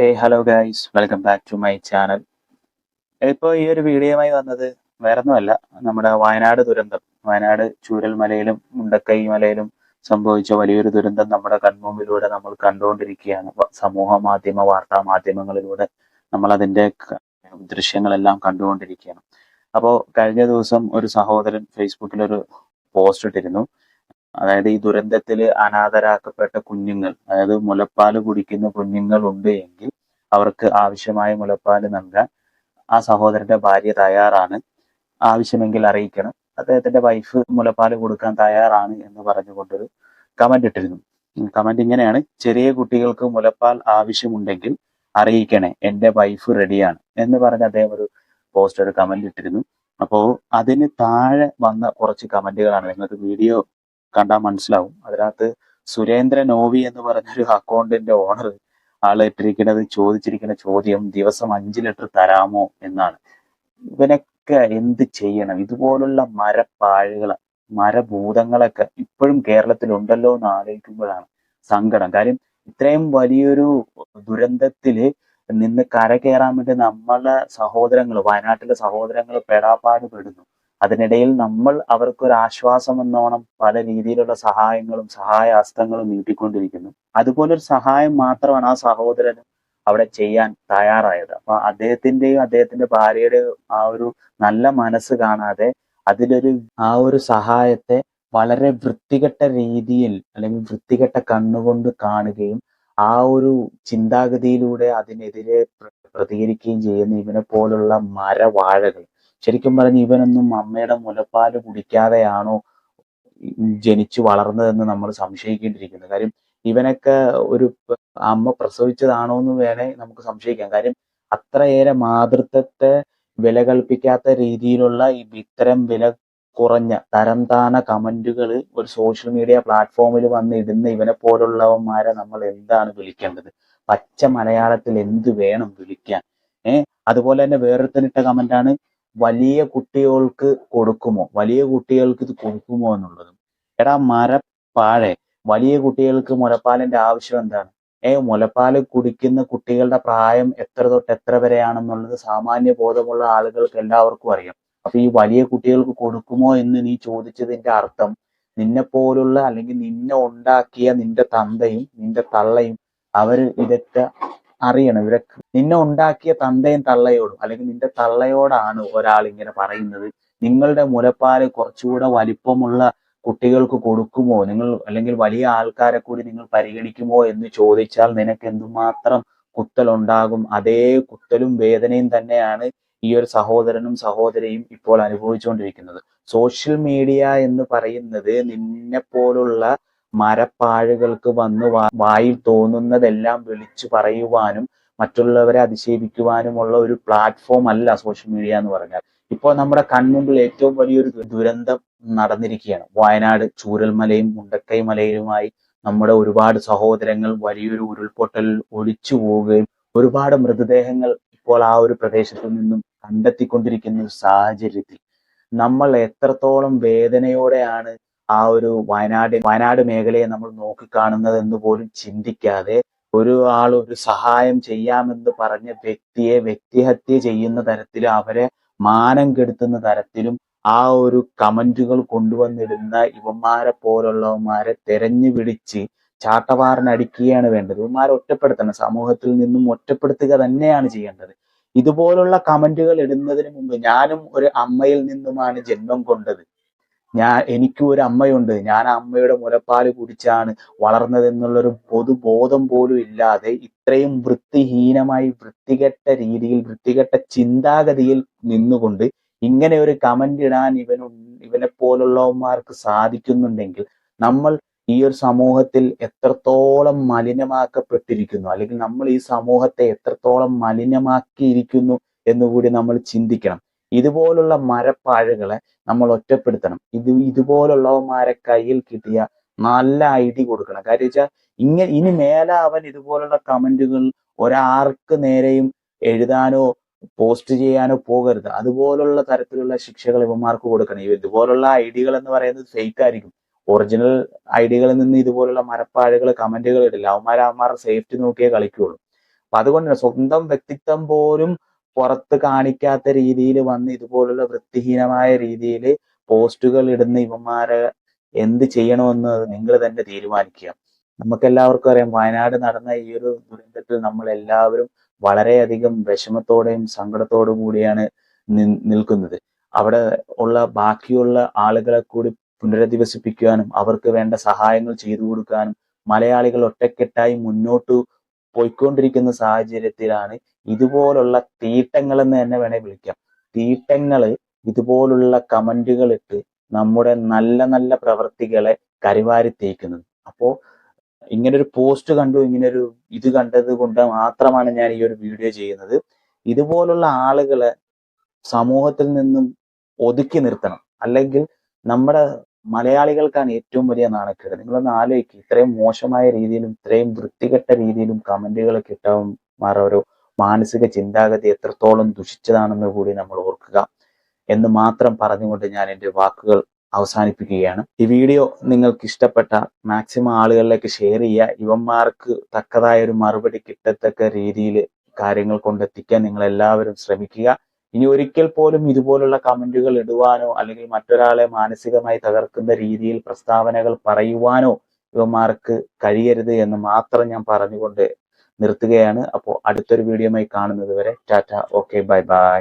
Hey hello guys welcome back to my channel ഇപ്പോൾ ഈ ഒരു വീഡിയോയുമായി വന്നത് വേറൊന്നുമല്ല. നമ്മുടെ വയനാട് ദുരന്തം. വയനാട് ചൂരൽമലയിലും മുണ്ടക്കൈ മലയിലും സംഭവിച്ച വലിയൊരു ദുരന്തം നമ്മുടെ കൺമുമ്പിലൂടെ നമ്മൾ കണ്ടുകൊണ്ടിരിക്കുകയാണ്. സമൂഹ മാധ്യമ വാർത്താ മാധ്യമങ്ങളിലൂടെ നമ്മൾ അതിന്റെ ദൃശ്യങ്ങളെല്ലാം കണ്ടുകൊണ്ടിരിക്കുകയാണ്. അപ്പോൾ കഴിഞ്ഞ ദിവസം ഒരു സഹോദരൻ ഫേസ്ബുക്കിൽ ഒരു പോസ്റ്റ് ഇട്ടിരുന്നു. അതായത് ഈ ദുരന്തത്തിൽ അനാഥരാക്കപ്പെട്ട കുഞ്ഞുങ്ങൾ അതായത് മുലപ്പാൽ കുടിക്കുന്ന കുഞ്ഞുങ്ങൾ ഉണ്ട് എങ്കിൽ അവർക്ക് ആവശ്യമായ മുലപ്പാൽ നൽകാൻ ആ സഹോദരന്റെ ഭാര്യ തയ്യാറാണ്. ആവശ്യമെങ്കിൽ അറിയിക്കണം. അദ്ദേഹത്തിന്റെ വൈഫ് മുലപ്പാൽ കൊടുക്കാൻ തയ്യാറാണ് എന്ന് പറഞ്ഞുകൊണ്ടൊരു കമന്റ് ഇട്ടിരുന്നു. കമന്റ് ഇങ്ങനെയാണ്. ചെറിയ കുട്ടികൾക്ക് മുലപ്പാൽ ആവശ്യമുണ്ടെങ്കിൽ അറിയിക്കണേ എന്റെ വൈഫ് റെഡിയാണ് എന്ന് പറഞ്ഞ് അദ്ദേഹം ഒരു പോസ്റ്റ് ഒരു കമന്റ് ഇട്ടിരുന്നു. അപ്പോ അതിന് താഴെ വന്ന കുറച്ച് കമന്റുകളാണ് നിങ്ങൾക്ക് വീഡിയോ കണ്ടാൽ മനസ്സിലാവും. അതിനകത്ത് സുരേന്ദ്ര നോവി എന്ന് പറഞ്ഞൊരു അക്കൗണ്ടിന്റെ ഓണർ ആൾ ഇട്ടിരിക്കുന്നത് ചോദിച്ചിരിക്കുന്ന ചോദ്യം ദിവസം അഞ്ച് ലിറ്റർ തരാമോ എന്നാണ്. ഇവനൊക്കെ എന്ത് ചെയ്യണം? ഇതുപോലുള്ള മരപ്പാഴുകൾ മരഭൂതങ്ങളൊക്കെ ഇപ്പോഴും കേരളത്തിലുണ്ടല്ലോ എന്ന് ആലോചിക്കുമ്പോഴാണ് സങ്കടം. കാര്യം ഇത്രയും വലിയൊരു ദുരന്തത്തിൽ നിന്ന് കരകയറാൻ വേണ്ടി നമ്മളെ സഹോദരങ്ങൾ വയനാട്ടിലെ സഹോദരങ്ങൾ പെടാപ്പാട് പെടുന്നു അതിനിടയിൽ നമ്മൾ അവർക്കൊരു ആശ്വാസം എന്നോണം പല രീതിയിലുള്ള സഹായങ്ങളും സഹായഹസ്തങ്ങളും നീട്ടിക്കൊണ്ടിരിക്കുന്നു. അതുപോലെ ഒരു സഹായം മാത്രമാണ് ആ സഹോദരൻ അവിടെ ചെയ്യാൻ തയ്യാറായത്. അപ്പൊ അദ്ദേഹത്തിന്റെയും അദ്ദേഹത്തിന്റെ ഭാര്യയുടെയും ആ ഒരു നല്ല മനസ്സ് കാണാതെ അതിലൊരു ആ ഒരു സഹായത്തെ വളരെ വൃത്തികെട്ട രീതിയിൽ അല്ലെങ്കിൽ വൃത്തികെട്ട കണ്ണുകൊണ്ട് കാണുകയും ആ ഒരു ചിന്താഗതിയിലൂടെ അതിനെതിരെ പ്ര- പ്രതികരിക്കുകയും ചെയ്യുന്ന ഇവനെ പോലുള്ള മരവാഴകൾ. ശരിക്കും പറഞ്ഞ് ഇവനൊന്നും അമ്മയുടെ മുലപ്പാൽ കുടിക്കാതെയാണോ ജനിച്ചു വളർന്നതെന്ന് നമ്മൾ സംശയിക്കേണ്ടിയിരിക്കുന്നു. കാര്യം ഇവനൊക്കെ ഒരു അമ്മ പ്രസവിച്ചതാണോ എന്ന് വേണേ നമുക്ക് സംശയിക്കാം. കാര്യം അത്രയേറെ മാതൃത്വത്തെ വില കൽപ്പിക്കാത്ത രീതിയിലുള്ള ഇത്തരം വില കുറഞ്ഞ തരം താന കമന്റുകൾ ഒരു സോഷ്യൽ മീഡിയ പ്ലാറ്റ്ഫോമിൽ വന്ന് ഇടുന്ന ഇവനെ പോലുള്ളവന്മാരെ നമ്മൾ എന്താണ് വിളിക്കേണ്ടത്? പച്ച മലയാളത്തിൽ എന്ത് വേണം വിളിക്കാൻ? ഏഹ് അതുപോലെ തന്നെ വേറൊരുത്തനിട്ട കമന്റാണ് വലിയ കുട്ടികൾക്ക് കൊടുക്കുമോ? വലിയ കുട്ടികൾക്ക് ഇത് കൊടുക്കുമോ എന്നുള്ളതും. എടാ മരപ്പാഴെ. വലിയ കുട്ടികൾക്ക് മുലപ്പാലിന്റെ ആവശ്യം എന്താണ്? ഏ മുലപ്പാൽ കുടിക്കുന്ന കുട്ടികളുടെ പ്രായം എത്ര തൊട്ട് എത്ര വരെയാണെന്നുള്ളത് സാമാന്യ ബോധമുള്ള ആളുകൾക്ക് എല്ലാവർക്കും അറിയാം. അപ്പൊ ഈ വലിയ കുട്ടികൾക്ക് കൊടുക്കുമോ എന്ന് നീ ചോദിച്ചതിന്റെ അർത്ഥം നിന്നെ പോലുള്ള അല്ലെങ്കിൽ നിന്നെ ഉണ്ടാക്കിയ നിന്റെ തന്തയും നിന്റെ തള്ളയും അവർ ഇതൊക്കെ അറിയണം. ഇവരൊക്കെ നിന്നെ ഉണ്ടാക്കിയ തന്തയും തള്ളയോടും അല്ലെങ്കിൽ നിന്റെ തള്ളയോടാണ് ഒരാൾ ഇങ്ങനെ പറയുന്നത്. നിങ്ങളുടെ മുലപ്പാൽ കുറച്ചുകൂടെ വലിപ്പമുള്ള കുട്ടികൾക്ക് കൊടുക്കുമോ? നിങ്ങൾ അല്ലെങ്കിൽ വലിയ ആൾക്കാരെ കൂടി നിങ്ങൾ പരിഗണിക്കുമോ എന്ന് ചോദിച്ചാൽ നിനക്ക് എന്തുമാത്രം കുത്തലുണ്ടാകും? അതേ കുത്തലും വേദനയും തന്നെയാണ് ഈ ഒരു സഹോദരനും സഹോദരിയും ഇപ്പോൾ അനുഭവിച്ചുകൊണ്ടിരിക്കുന്നത്. സോഷ്യൽ മീഡിയ എന്ന് പറയുന്നത് നിന്നെ പോലുള്ള മരപ്പാഴുകൾക്ക് വന്ന് വായിൽ തോന്നുന്നതെല്ലാം വിളിച്ചു പറയുവാനും മറ്റുള്ളവരെ അധിക്ഷേപിക്കുവാനുമുള്ള ഒരു പ്ലാറ്റ്ഫോം അല്ല സോഷ്യൽ മീഡിയ എന്ന് പറഞ്ഞാൽ. ഇപ്പോൾ നമ്മുടെ കൺമുമ്പിൽ ഏറ്റവും വലിയൊരു ദുരന്തം നടന്നിരിക്കുകയാണ്. വയനാട് ചൂരൽമലയും മുണ്ടക്കൈ മലയിലുമായി നമ്മുടെ ഒരുപാട് സഹോദരങ്ങൾ വലിയൊരു ഉരുൾപൊട്ടൽ ഒളിച്ചു പോവുകയും ഒരുപാട് മൃതദേഹങ്ങൾ ഇപ്പോൾ ആ ഒരു പ്രദേശത്തു നിന്നും കണ്ടെത്തിക്കൊണ്ടിരിക്കുന്ന സാഹചര്യത്തിൽ നമ്മൾ എത്രത്തോളം വേദനയോടെയാണ് ആ ഒരു വയനാട് വയനാട് മേഖലയെ നമ്മൾ നോക്കിക്കാണുന്നത് എന്ന് പോലും ചിന്തിക്കാതെ ഒരു ആൾ ഒരു സഹായം ചെയ്യാമെന്ന് പറഞ്ഞ വ്യക്തിയെ വ്യക്തിഹത്യ ചെയ്യുന്ന തരത്തിലും അവരെ മാനം കെടുത്തുന്ന തരത്തിലും ആ ഒരു കമന്റുകൾ കൊണ്ടുവന്നിടുന്ന ഇവന്മാരെ പോലുള്ളവന്മാരെ തെരഞ്ഞു പിടിച്ച് ചാട്ടവാറിനടിക്കുകയാണ് വേണ്ടത്. ഇവന്മാരെ ഒറ്റപ്പെടുത്തണം. സമൂഹത്തിൽ നിന്നും ഒറ്റപ്പെടുത്തുക തന്നെയാണ് ചെയ്യേണ്ടത്. ഇതുപോലുള്ള കമന്റുകൾ ഇടുന്നതിന് മുമ്പ് ഞാനും ഒരു അമ്മയിൽ നിന്നുമാണ് ജന്മം കൊണ്ടത്. ഞാൻ എനിക്കും ഒരു അമ്മയുണ്ട്. ഞാൻ അമ്മയുടെ മുലപ്പാൽ കുടിച്ചാണ് വളർന്നത് എന്നുള്ളൊരു പൊതുബോധം പോലും ഇല്ലാതെ ഇത്രയും വൃത്തിഹീനമായി വൃത്തികെട്ട രീതിയിൽ വൃത്തികെട്ട ചിന്താഗതിയിൽ നിന്നുകൊണ്ട് ഇങ്ങനെ ഒരു കമന്റ് ഇടാൻ ഇവനു ഇവനെ പോലുള്ളവന്മാർക്ക് സാധിക്കുന്നുണ്ടെങ്കിൽ നമ്മൾ ഈ ഒരു സമൂഹത്തിൽ എത്രത്തോളം മലിനമാക്കപ്പെട്ടിരിക്കുന്നു അല്ലെങ്കിൽ നമ്മൾ ഈ സമൂഹത്തെ എത്രത്തോളം മലിനമാക്കിയിരിക്കുന്നു എന്നുകൂടി നമ്മൾ ചിന്തിക്കണം. ഇതുപോലുള്ള മരപ്പാഴുകളെ നമ്മൾ ഒറ്റപ്പെടുത്തണം. ഇത് ഇതുപോലുള്ളവന്മാരെ കയ്യിൽ കിട്ടിയ നല്ല ഐഡി കൊടുക്കണം. കാര്യം വെച്ചാൽ ഇങ്ങനെ ഇനി മേലെ അവൻ ഇതുപോലുള്ള കമന്റുകൾ ഒരാർക്ക് നേരെയും എഴുതാനോ പോസ്റ്റ് ചെയ്യാനോ പോകരുത്. അതുപോലുള്ള തരത്തിലുള്ള ശിക്ഷകൾ ഇവന്മാർക്ക് കൊടുക്കണം. ഇതുപോലുള്ള ഐഡികൾ എന്ന് പറയുന്നത് ഫേക്ക് ആയിരിക്കും. ഒറിജിനൽ ഐഡികളിൽ നിന്ന് ഇതുപോലുള്ള മരപ്പാഴകൾ കമന്റുകൾ ഇടില്ല. അവന്മാർ അവന്മാരുടെ സേഫ്റ്റി നോക്കിയേ കളിക്കുള്ളൂ. അപ്പൊ അതുകൊണ്ട് സ്വന്തം വ്യക്തിത്വം പോലും പുറത്ത് കാണിക്കാത്ത രീതിയിൽ വന്ന് ഇതുപോലുള്ള വൃത്തിഹീനമായ രീതിയിൽ പോസ്റ്റുകൾ ഇടുന്ന ഇവന്മാരെ എന്ത് ചെയ്യണമെന്ന് നിങ്ങൾ തന്നെ തീരുമാനിക്കുക. നമുക്ക് എല്ലാവർക്കും അറിയാം വയനാട് നടന്ന ഈ ഒരു ദുരന്തത്തിൽ നമ്മൾ എല്ലാവരും വളരെയധികം വിഷമത്തോടെയും സങ്കടത്തോടും കൂടിയാണ് നിൽക്കുന്നത്. അവിടെ ഉള്ള ബാക്കിയുള്ള ആളുകളെ കൂടി പുനരധിവസിപ്പിക്കുവാനും അവർക്ക് വേണ്ട സഹായങ്ങൾ ചെയ്തു കൊടുക്കാനും മലയാളികൾ ഒറ്റക്കെട്ടായി മുന്നോട്ട് പോയിക്കൊണ്ടിരിക്കുന്ന സാഹചര്യത്തിലാണ് ഇതുപോലുള്ള തീട്ടങ്ങൾ എന്ന് തന്നെ വേണേൽ വിളിക്കാം. തീട്ടങ്ങൾ ഇതുപോലുള്ള കമന്റുകൾ ഇട്ട് നമ്മുടെ നല്ല നല്ല പ്രവർത്തികളെ കരിവാരി തേക്കുന്നത്. അപ്പോ ഇങ്ങനൊരു പോസ്റ്റ് കണ്ടു ഇങ്ങനൊരു ഇത് കണ്ടത് കൊണ്ട് മാത്രമാണ് ഞാൻ ഈ ഒരു വീഡിയോ ചെയ്യുന്നത്. ഇതുപോലുള്ള ആളുകളെ സമൂഹത്തിൽ നിന്നും ഒതുക്കി നിർത്തണം. അല്ലെങ്കിൽ നമ്മുടെ മലയാളികൾക്കാണ് ഏറ്റവും വലിയ നാണക്കേട്. നിങ്ങളൊന്ന് ആലോചിക്കുക ഇത്രയും മോശമായ രീതിയിലും ഇത്രയും വൃത്തികെട്ട രീതിയിലും കമന്റുകളൊക്കെ ഇട്ടവന്മാർ ഒരു മാനസിക ചിന്താഗതി എത്രത്തോളം ദുഷിച്ചതാണെന്ന് കൂടി നമ്മൾ ഓർക്കുക എന്ന് മാത്രം പറഞ്ഞുകൊണ്ട് ഞാൻ എന്റെ വാക്കുകൾ അവസാനിപ്പിക്കുകയാണ്. ഈ വീഡിയോ നിങ്ങൾക്ക് ഇഷ്ടപ്പെട്ട മാക്സിമം ആളുകളിലേക്ക് ഷെയർ ചെയ്യുക. ഇവന്മാർക്ക് തക്കതായ ഒരു മറുപടി കിട്ടത്തക്ക രീതിയിൽ കാര്യങ്ങൾ കൊണ്ടെത്തിക്കാൻ നിങ്ങൾ എല്ലാവരും ശ്രമിക്കുക. ഇനി ഒരിക്കൽ പോലും ഇതുപോലുള്ള കമന്റുകൾ ഇടുവാനോ അല്ലെങ്കിൽ മറ്റൊരാളെ മാനസികമായി തകർക്കുന്ന രീതിയിൽ പ്രസ്താവനകൾ പറയുവാനോ ഇവന്മാർക്ക് കഴിയരുത് എന്ന് മാത്രം ഞാൻ പറഞ്ഞുകൊണ്ട് നിർത്തുകയാണ്. അപ്പോൾ അടുത്തൊരു വീഡിയോയുമായി കാണുന്നത് വരെ ടാറ്റ ഓക്കെ ബൈ ബൈ.